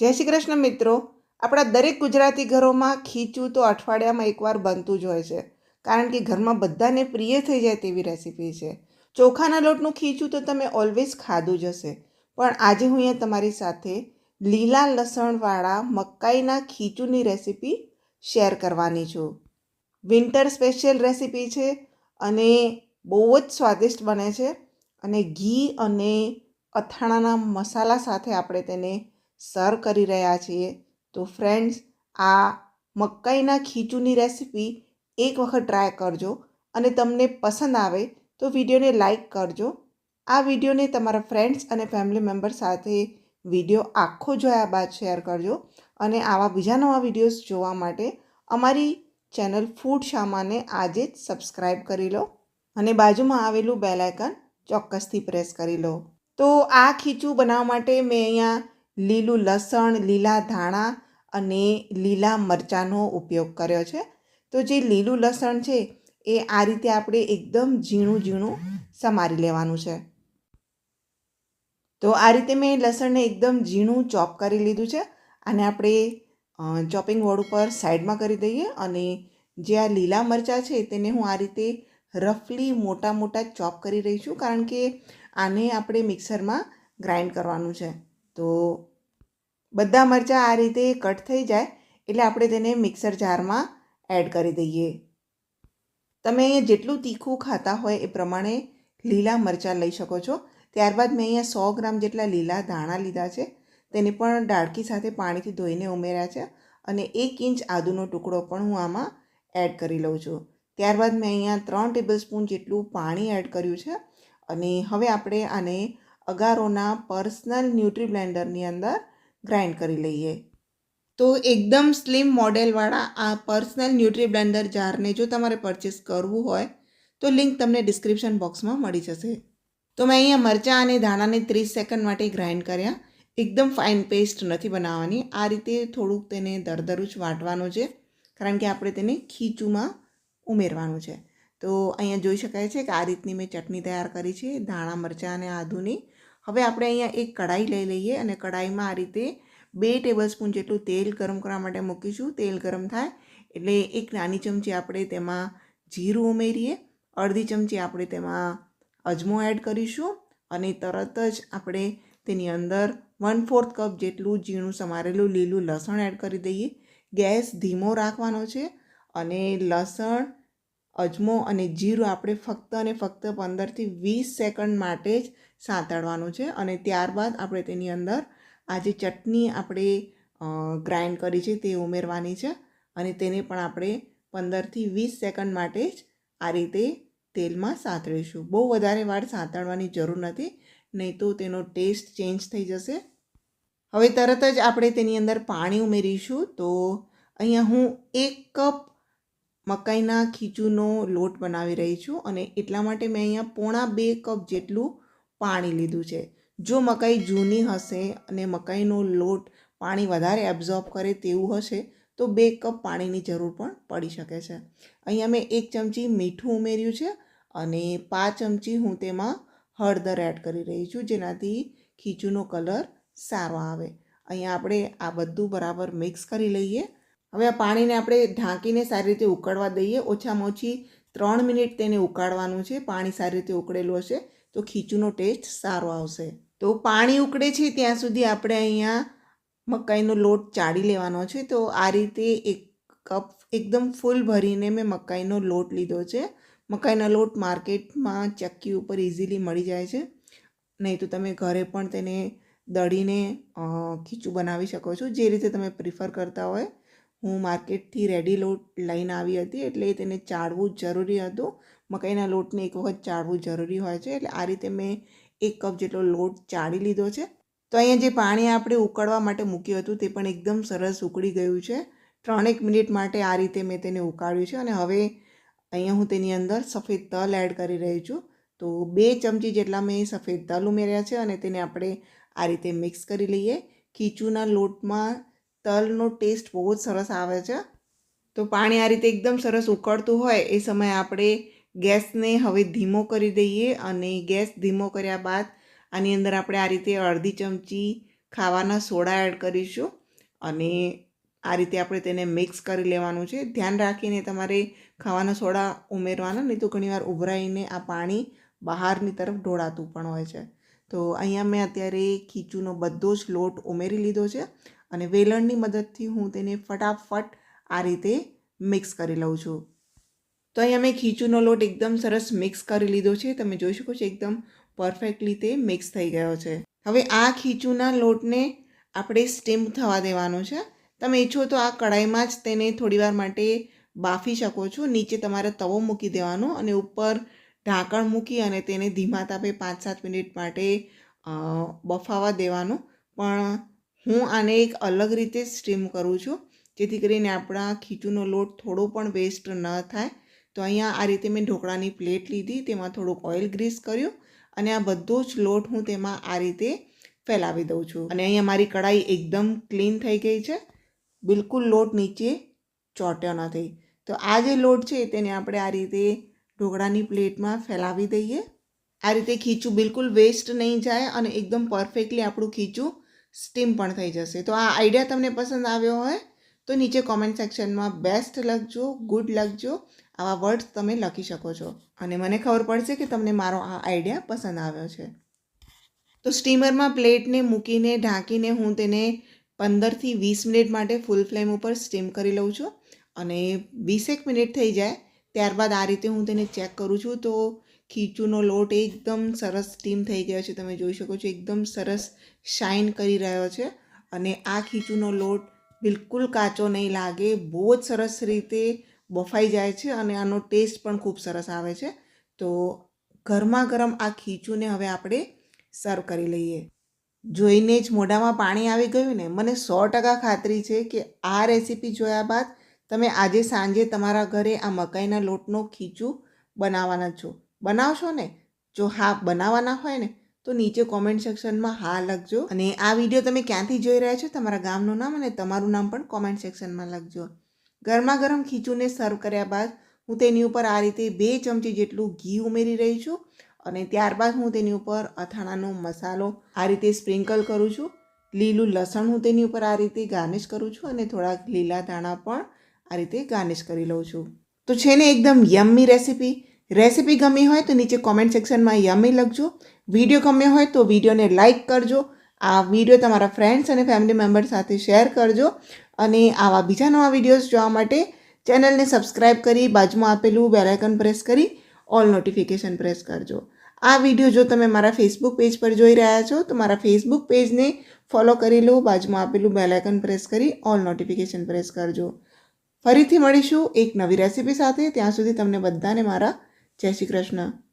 જય શ્રી કૃષ્ણ મિત્રો. આપણા દરેક ગુજરાતી ઘરોમાં ખીચું તો અઠવાડિયામાં એકવાર બનતું જ હોય છે. કારણ કે ઘરમાં બધાને પ્રિય થઈ જાય તેવી રેસીપી છે. ચોખાના લોટનું ખીચું તો તમે ઓલવેઝ ખાધું જ હશે. પણ આજે હું અહીંયા તમારી સાથે લીલા લસણવાળા મકાઈના ખીચુંની રેસીપી શેર કરવાની છું. વિન્ટર સ્પેશિયલ રેસીપી છે અને બહુ જ સ્વાદિષ્ટ બને છે. અને ઘી અને અથાણાના મસાલા સાથે આપણે તેને સર્વ કરી રહ્યા છીએ. તો ફ્રેન્ડ્સ આ મકાઈના ખીચુંની રેસીપી એક વખત ટ્રાય કરજો અને તમને પસંદ આવે તો વિડીયોને લાઈક કરજો. આ વિડીયોને તમારા ફ્રેન્ડ્સ અને ફેમિલી મેમ્બર સાથે વીડિયો આખો જોયા બાદ શેર કરજો અને આવા બીજા નવા વિડીયોઝ જોવા માટે અમારી ચેનલ ફૂડ શામાને આજે જ સબસ્ક્રાઈબ કરી લો અને બાજુમાં આવેલું બેલ ચોક્કસથી પ્રેસ કરી લો. તો આ ખીચું બનાવવા માટે મેં અહીંયા લીલું લસણ, લીલા ધાણા અને લીલા મરચાંનો ઉપયોગ કર્યો છે. તો જે લીલું લસણ છે, એ આ રીતે આપણે એકદમ ઝીણું ઝીણું સમારી લેવાનું છે. તો આ રીતે મેં લસણને એકદમ ઝીણું ચોપ કરી લીધું છે અને આપણે ચોપિંગ બોર્ડ ઉપર સાઈડમાં કરી દઈએ અને જે આ લીલા મરચાં છે, તેને હું આ રીતે રફલી મોટા મોટા ચોપ કરી રહી છું કારણ કે આને આપણે મિક્સરમાં ગ્રાઇન્ડ કરવાનું છે. તો બધા મરચાં આ રીતે કટ થઈ જાય એટલે આપણે તેને મિક્સર જારમાં એડ કરી દઈએ. તમે અહીંયા જેટલું તીખું ખાતા હોય એ પ્રમાણે લીલા મરચાં લઈ શકો છો. ત્યારબાદ મેં અહીંયા સો ગ્રામ જેટલા લીલા ધાણા લીધા છે. તેને પણ ડાળકી સાથે પાણીથી ધોઈને ઉમેર્યા છે અને એક ઇંચ આદુનો ટુકડો પણ હું આમાં એડ કરી લઉં છું. ત્યારબાદ મેં અહીંયા ત્રણ ટેબલ સ્પૂન જેટલું પાણી એડ કર્યું છે અને હવે આપણે આને અગારોના પર્સનલ ન્યુટ્રી બ્લેન્ડરની અંદર ગ્રાઇન્ડ કરી લઈએ. તો એકદમ સ્લિમ મોડેલવાળા આ પર્સનલ ન્યુટ્રી બ્લેન્ડર જારને જો તમારે પરચેસ કરવું હોય, તો લિંક તમને ડિસ્ક્રિપ્શન બોક્સમાં મળી જશે. તો મેં અહીંયા મરચાં અને ધાણાને ત્રીસ સેકન્ડ માટે ગ્રાઇન્ડ કર્યા. એકદમ ફાઇન પેસ્ટ નથી બનાવવાની. આ રીતે થોડુંક તેને દરદરું જ વાટવાનું છે, કારણ કે આપણે તેને ખીચુમાં ઉમેરવાનું છે. તો અહીંયા જોઈ શકાય છે કે આ રીતની મેં ચટણી તૈયાર કરી છે. ધાણા, મરચાં અને આદુની હવે આપણે અહીંયા એક કઢાઈ લઈ લઈએ અને કઢાઈમાં આ રીતે બે ટેબલ સ્પૂન જેટલું તેલ ગરમ કરવા માટે મૂકીશું. તેલ ગરમ થાય એટલે એક નાની ચમચી આપણે તેમાં જીરું ઉમેરીએ, અડધી ચમચી આપણે તેમાં અજમો એડ કરીશું અને તરત જ આપણે તેની અંદર વન ફોર્થ કપ જેટલું ઝીણું સમારેલું લીલું લસણ એડ કરી દઈએ. ગેસ ધીમો રાખવાનો છે અને લસણ અજમો અને જીરું આપણે ફક્ત અને ફક્ત પંદરથી વીસ સેકન્ડ માટે જ સાંતળવાનું છે અને ત્યારબાદ આપણે તેની અંદર આ જે ચટણી આપણે ગ્રાઇન્ડ કરી છે તે ઉમેરવાની છે અને તેને પણ આપણે પંદરથી વીસ સેકન્ડ માટે જ આ રીતે તેલમાં સાંતળીશું. બહુ વધારે વાર સાંતળવાની જરૂર નથી, નહીં તો તેનો ટેસ્ટ ચેન્જ થઈ જશે. હવે તરત જ આપણે તેની અંદર પાણી ઉમેરીશું. તો અહીંયા હું એક કપ મકાઈના ખીચુનો લોટ બનાવી રહી છું અને એટલા માટે મેં અહીંયા પોણા બે કપ જેટલું પાણી લીધું છે. જો મકાઈ જૂની હશે અને મકાઈનો લોટ પાણી વધારે એબ્ઝોર્બ કરે તેવું હશે, તો બે કપ પાણીની જરૂર પણ પડી શકે છે. અહીંયા મેં એક ચમચી મીઠું ઉમેર્યું છે અને પાંચ ચમચી હું તેમાં હળદર એડ કરી રહી છું, જેનાથી ખીચુનો કલર સારો આવે. અહીંયા આપણે આ બધું બરાબર મિક્સ કરી લઈએ. હવે આ પાણીને આપણે ઢાંકીને સારી રીતે ઉકળવા દઈએ. ઓછામાં ઓછી ત્રણ મિનિટ તેને ઉકાળવાનું છે. પાણી સારી રીતે ઉકળેલું હશે તો ખીચુનો ટેસ્ટ સારો આવશે. તો પાણી ઉકળે છે ત્યાં સુધી આપણે અહીંયા મકાઈનો લોટ ચાળી લેવાનો છે. તો આ રીતે એક કપ એકદમ ફૂલ ભરીને મેં મકાઈનો લોટ લીધો છે. મકાઈના લોટ માર્કેટમાં ચક્કી ઉપર ઇઝીલી મળી જાય છે. નહીં તો તમે ઘરે પણ તેને દળીને ખીચું બનાવી શકો છો. જે રીતે તમે પ્રિફર કરતા હોય હું માર્કેટથી રેડી લોટ લઈને આવી હતી એટલે તેને ચાળવું જરૂરી હતું. મકાઈના લોટને એક વખત ચાળવું જરૂરી હોય છે એટલે આ રીતે મેં એક કપ જેટલો લોટ ચાળી લીધો છે. તો અહીંયા જે પાણી આપણે ઉકળવા માટે મૂક્યું હતું તે પણ એકદમ સરસ ઉકળી ગયું છે. ત્રણેક મિનિટ માટે આ રીતે મેં તેને ઉકાળ્યું છે અને હવે અહીંયા હું તેની અંદર સફેદ તલ એડ કરી રહી છું. તો બે ચમચી જેટલા મેં સફેદ તલ ઉમેર્યા છે અને તેને આપણે આ રીતે મિક્સ કરી લઈએ. ખીચુના લોટમાં તલનો ટેસ્ટ બહુ જ સરસ આવે છે. તો પાણી આ રીતે એકદમ સરસ ઉકળતું હોય એ સમયે આપણે ગેસને હવે ધીમો કરી દઈએ અને ગેસ ધીમો કર્યા બાદ આની અંદર આપણે આ રીતે અડધી ચમચી ખાવાના સોડા એડ કરીશું અને આ રીતે આપણે તેને મિક્સ કરી લેવાનું છે. ધ્યાન રાખીને તમારે ખાવાના સોડા ઉમેરવાના, નહીં તો ઘણીવાર ઉભરાઈને આ પાણી બહારની તરફ ઢોળાતું પણ હોય છે. તો અહીંયા મેં અત્યારે ખીચુનો બધો જ લોટ ઉમેરી લીધો છે અને વેલણની મદદથી હું તેને ફટાફટ આ રીતે મિક્સ કરી લઉં છું. તો અહીંયા મેં ખીચુનો લોટ એકદમ સરસ મિક્સ કરી લીધો છે. તમે જોઈ શકો છો એકદમ પરફેક્ટલી તે મિક્સ થઈ ગયો છે. હવે આ ખીચુના લોટને આપણે સ્ટીમ થવા દેવાનો છે. તમે ઈચ્છો તો આ કઢાઈમાં જ તેને થોડીવાર માટે બાફી શકો છો. નીચે તમારે તવો મૂકી દેવાનો અને ઉપર ઢાંકણ મૂકી અને તેને ધીમા તાપે પાંચ સાત મિનિટ માટે બફાવા દેવાનું. પણ હું આને એક અલગ રીતે સ્ટીમ કરું છું, જેથી કરીને આપણા ખીચુનો લોટ થોડો પણ વેસ્ટ ન થાય. તો અહીંયા આ રીતે મેં ઢોકળાની પ્લેટ લીધી, તેમાં થોડુંક ઓઇલ ગ્રીસ કર્યું અને આ બધો જ લોટ હું તેમાં આ રીતે ફેલાવી દઉં છું. અને અહીંયા મારી કઢાઈ એકદમ ક્લીન થઈ ગઈ છે. બિલકુલ લોટ નીચે ચોંટ્યો નથી તો આ જે લોટ છે તેને આપણે આ રીતે ઢોકળાની પ્લેટમાં ફેલાવી દઈએ. આ રીતે ખીચું બિલકુલ વેસ્ટ નહીં જાય અને એકદમ પરફેક્ટલી આપણું ખીચું સ્ટીમ પણ થઈ જશે. તો આ આઈડિયા તમને પસંદ આવ્યો હોય, તો નીચે કોમેન્ટ સેક્શનમાં બેસ્ટ લખજો ગુડ લખજો. આવા વર્ડ્સ તમે લખી શકો છો. અને મને ખબર પડશે કે તમને મારો આ આઈડિયા પસંદ આવ્યો છે. તો સ્ટીમરમાં પ્લેટને મૂકીને, ઢાંકીને હું તેને પંદરથી વીસ મિનિટ માટે ફૂલ ફ્લેમ ઉપર સ્ટીમ કરી લઉં છું. અને વીસેક મિનિટ થઈ જાય, ત્યારબાદ આ રીતે હું તેને ચેક કરું છું. તો ખીચુનો લોટ એકદમ સરસ સ્ટીમ થઈ ગયો છે. તમે જોઈ શકો છો, એકદમ સરસ શાઇન કરી રહ્યો છે. અને આ ખીચુનો લોટ બિલકુલ કાચો નહીં લાગે, બહુ જ સરસ રીતે બફાઈ જાય છે અને આનો ટેસ્ટ પણ ખૂબ સરસ આવે છે. તો ગરમા ગરમ આ ખીચુને હવે આપણે સર્વ કરી લઈએ. જોઈને જ મોઢામાં પાણી આવી ગયું ને, મને સો ટકા ખાતરી છે કે આ રેસીપી જોયા બાદ તમે આજે સાંજે તમારા ઘરે આ મકાઈના લોટનો ખીચું બનાવવાના છો. બનાવશો ને? જો હા બનાવવાના હોય ને, તો નીચે કોમેન્ટ સેક્શનમાં હા લખજો. અને આ વીડિયો તમે ક્યાંથી જોઈ રહ્યા છો? તમારા ગામનું નામ અને તમારું નામ પણ કોમેન્ટ સેક્શનમાં લખજો. ગરમા ગરમ ખીચુને સર્વ કર્યા બાદ હું તેની ઉપર આ રીતે બે ચમચી જેટલું ઘી ઉમેરી રહી છું અને ત્યારબાદ હું તેની ઉપર અથાણાનો મસાલો આ રીતે સ્પ્રિંકલ કરું છું. લીલું લસણ હું તેની ઉપર આ રીતે ગાર્નિશ કરું છું અને થોડાક લીલા ધાણા પણ આ રીતે ગાર્નિશ કરી લઉં છું. તો છે ને એકદમ યમ્મી રેસીપી રેસીપી ગમી હોય તો નીચે કોમેન્ટ સેક્શનમાં યમી લખજો. વીડિયો ગમ્યો હોય તો વિડીયોને લાઇક કરજો. આ વીડિયો તમારા ફ્રેન્ડ્સ અને ફેમિલી મેમ્બર સાથે શેર કરજો. અને આવા બીજા નવા વિડીયોઝ જોવા માટે ચેનલને સબસ્ક્રાઇબ કરી, બાજુમાં આપેલું બેલાઇકન પ્રેસ કરી ઓલ નોટિફિકેશન પ્રેસ કરજો. આ વીડિયો જો તમે મારા ફેસબુક પેજ પર જોઈ રહ્યા છો, તો મારા ફેસબુક પેજને ફોલો કરી લો, બાજુમાં આપેલું બેલાઇકન પ્રેસ કરી ઓલ નોટિફિકેશન પ્રેસ કરજો. ફરીથી મળીશું એક નવી રેસીપી સાથે. ત્યાં સુધી તમને બધાને મારા જય શ્રી કૃષ્ણ.